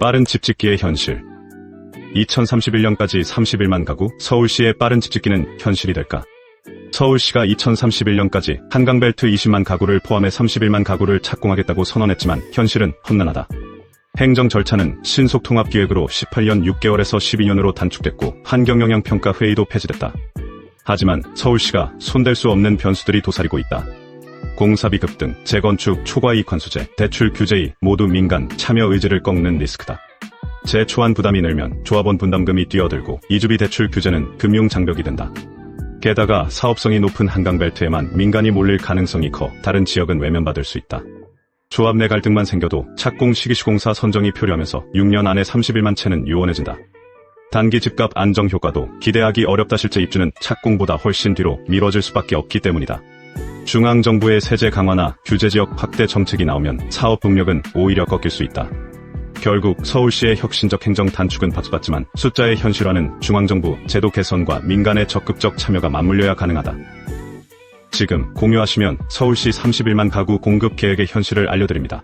빠른 집짓기의 현실. 2031년까지 31만 가구, 서울시의 빠른 집짓기는 현실이 될까? 서울시가 2031년까지 한강벨트 20만 가구를 포함해 31만 가구를 착공하겠다고 선언했지만 현실은 험난하다. 행정 절차는 신속 통합 기획으로 18년 6개월에서 12년으로 단축됐고 환경영향평가 회의도 폐지됐다. 하지만 서울시가 손댈 수 없는 변수들이 도사리고 있다. 공사비 급등, 재건축, 초과이익 환수제, 대출 규제이 모두 민간 참여 의지를 꺾는 리스크다. 재초안 부담이 늘면 조합원 분담금이 뛰어들고 이주비 대출 규제는 금융 장벽이 된다. 게다가 사업성이 높은 한강벨트에만 민간이 몰릴 가능성이 커 다른 지역은 외면받을 수 있다. 조합 내 갈등만 생겨도 착공 시기시공사 선정이 표류하면서 6년 안에 31만 채는 유원해진다. 단기 집값 안정 효과도 기대하기 어렵다 실제 입주는 착공보다 훨씬 뒤로 미뤄질 수밖에 없기 때문이다. 중앙정부의 세제 강화나 규제지역 확대 정책이 나오면 사업 동력은 오히려 꺾일 수 있다. 결국 서울시의 혁신적 행정 단축은 박수받지만 숫자의 현실화는 중앙정부 제도 개선과 민간의 적극적 참여가 맞물려야 가능하다. 지금 공유하시면 서울시 31만 가구 공급 계획의 현실을 알려드립니다.